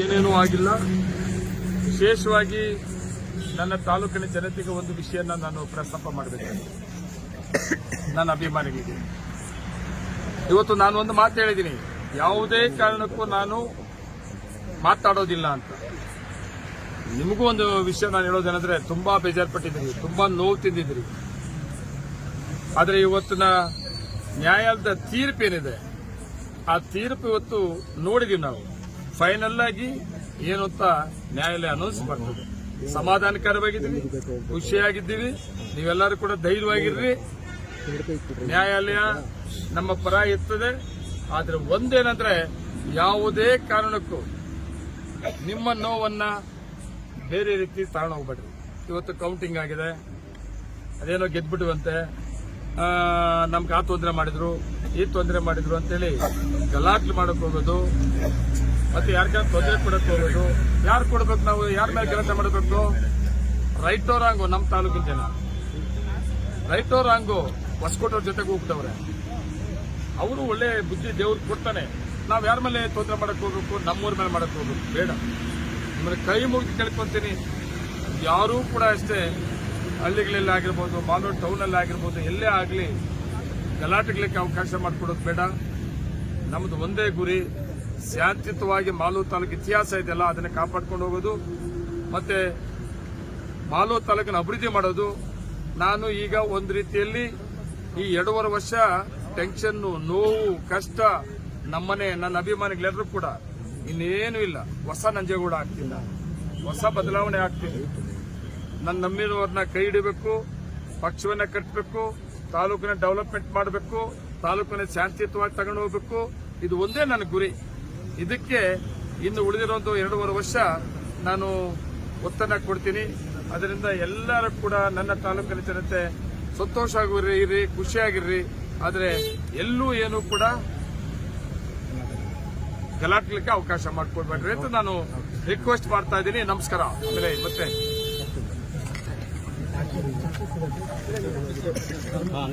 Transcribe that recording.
ಏನೇನೂ ಆಗಿಲ್ಲ. ವಿಶೇಷವಾಗಿ ನನ್ನ ತಾಲೂಕಿನ ಜನತೆಗೆ ಒಂದು ವಿಷಯನ ನಾನು ಪ್ರಸ್ತಾಪ ಮಾಡಬೇಕು. ನನ್ನ ಅಭಿಮಾನಿಗಳಿಗೆ. ಇವತ್ತು ನಾನು ಒಂದು ಮಾತು ಹೇಳಿದ್ದೀನಿ. ಯಾವುದೇ ಕಾರಣಕ್ಕೂ ನಾನು ಮಾತಾಡೋದಿಲ್ಲ ಅಂತ. ನಿಮಗೂ ಒಂದು ವಿಷಯ ನಾನು ಹೇಳೋದೇನೆಂದ್ರೆ ತುಂಬಾ ಬೇಜಾರ್ಪಟ್ಟಿದ್ದೀರಿ, ತುಂಬಾ ನೋವು ತಿಂದಿದ್ದೀರಿ. ಆದರೆ ಇವತ್ತಿನ ನ್ಯಾಯಾಲಯದ ತೀರ್ಪೇನಿದೆ, ಆ ತೀರ್ಪು ಇವತ್ತು ನೋಡಿದೀವಿ ನಾವು. ಫೈನಲ್ ಆಗಿ ಏನು ಅಂತ ನ್ಯಾಯಾಲಯ ಅನೌನ್ಸ್ ಬರ್ತದೆ ಸಮಾಧಾನಕರವಾಗಿದ್ದೀವಿ ಖುಷಿಯಾಗಿದ್ದೀವಿ ನೀವೆಲ್ಲರೂ ಕೂಡ ಧೈರ್ಯವಾಗಿರ್ರಿ. ನ್ಯಾಯಾಲಯ ನಮ್ಮ ಪರ ಇರ್ತದೆ ಆದರೆ ಒಂದೇನಂದ್ರೆ ಯಾವುದೇ ಕಾರಣಕ್ಕೂ ನಿಮ್ಮ ನೋವನ್ನ ಬೇರೆ ರೀತಿ ತಗೊಂಡು ಹೋಗ್ಬೇಡ್ರಿ. ಇವತ್ತು ಕೌಂಟಿಂಗ್ ಆಗಿದೆ. ಅದೇನೋ ಗೆದ್ಬಿಡುವಂತೆ. ನಮ್ಗೆ ಆ ತೊಂದರೆ ಮಾಡಿದ್ರು. ಈ ತೊಂದರೆ ಮಾಡಿದ್ರು ಅಂತೇಳಿ ಗಲಾಟೆ ಮಾಡಕ್ ಹೋಗೋದು, ಮತ್ತೆ ಯಾರಿಗಾರ ತೊಂದರೆ ಕೊಡಕ್ ಹೋಗೋದು, ಯಾರು ಕೊಡ್ಬೇಕು ನಾವು, ಯಾರ ಮೇಲೆ ಕೆಲಸ ಮಾಡಬೇಕು? ರೈಟೋ ರಾಂಗು ನಮ್ಮ ತಾಲೂಕಿನ ಜನ. ರೈಟೋ ರಾಂಗು ಹೊಸಕೋಟವ್ರ ಜೊತೆಗೆ ಹೋಗ್ತವ್ರೆ ಅವರು ಒಳ್ಳೆ ಬುದ್ಧಿ ದೇವ್ರು ಕೊಡ್ತಾನೆ. ನಾವ್ ಯಾರ ಮೇಲೆ ತೊಂದರೆ ಮಾಡಕ್ ಹೋಗ್ಬೇಕು, ನಮ್ಮೂರ ಮೇಲೆ ಮಾಡಕ್ ಹೋಗ್ಬೇಕು, ಬೇಡ. ನಿಮ್ಮನ್ನ ಕೈ ಮುಗಿದು ಕೇಳ್ಕೊಂತೀನಿ. ಯಾರೂ ಕೂಡ ಅಷ್ಟೇ ಹಳ್ಳಿಗಳಲ್ಲಿ ಆಗಿರ್ಬೋದು ಮಾಲೂರು ಟೌನಲ್ಲಿ ಆಗಿರ್ಬೋದು, ಎಲ್ಲೇ ಆಗಲಿ ಗಲಾಟೆಗಳಿಗೆ ಅವಕಾಶ ಮಾಡಿಕೊಡೋದು ಬೇಡ. ನಮ್ಮದು ಒಂದೇ ಗುರಿ. ಶಾಂತಿಯುತವಾಗಿ ಮಾಲೂರು ತಾಲೂಕು ಇತಿಹಾಸ ಇದೆಯಲ್ಲ, ಅದನ್ನ ಕಾಪಾಡ್ಕೊಂಡು ಹೋಗೋದು. ಮತ್ತೆ ಮಾಲೂರು ತಾಲೂಕನ್ನು ಅಭಿವೃದ್ಧಿ ಮಾಡೋದು. ನಾನು ಈಗ ಒಂದು ರೀತಿಯಲ್ಲಿ ಈ ಎರಡೂವರೆ ವರ್ಷ ಟೆನ್ಷನ್ ನೋವು, ಕಷ್ಟ, ನಮ್ಮನೆ, ನನ್ನ ಅಭಿಮಾನಿಗಳೆಲ್ಲರೂ ಕೂಡ ಇನ್ನೇನು ಇಲ್ಲ. ಹೊಸ ನಂಜೇಗೌಡ ಆಗ್ತಿಲ್ಲ. ಹೊಸ ಬದಲಾವಣೆ ಆಗ್ತಿಲ್ಲ ನನ್ನ ನಂಬಿರುವವ್ರನ್ನ ಕೈ ಹಿಡಿಬೇಕು, ಪಕ್ಷವನ್ನ ಕಟ್ಟಬೇಕು ತಾಲೂಕಿನ ಡೆವಲಪ್ಮೆಂಟ್ ಮಾಡಬೇಕು, ತಾಲೂಕಿನ ಶಾಂತಿಯುತವಾಗಿ ತಗೊಂಡು ಹೋಗಬೇಕು. ಇದು ಒಂದೇ ನನ್ನ ಗುರಿ. ಇದಕ್ಕೆ ಇನ್ನು ಒಂದು ಎರಡೂವರೆ ವರ್ಷ ನಾನು ಒತ್ತನ್ನ ಕೊಡ್ತೀನಿ. ಅದರಿಂದ ಎಲ್ಲರೂ ಕೂಡ ನನ್ನ ತಾಲೂಕಿನ ಜನತೆ ಸಂತೋಷವಾಗಿರ್ರಿ ಇರ್ರಿ ಖುಷಿಯಾಗಿರ್ರಿ ಆದರೆ ಎಲ್ಲೂ ಏನು ಕೂಡ ಗಲಾಟ್ಲಿಕ್ಕೆ ಅವಕಾಶ ಮಾಡಿಕೊಡ್ಬೇಡ್ರಿ ಅಂತ ನಾನು ರಿಕ್ವೆಸ್ಟ್ ಮಾಡ್ತಾ ಇದ್ದೀನಿ. ನಮಸ್ಕಾರ. ಆಮೇಲೆ ಮತ್ತೆ. ಹಾಂ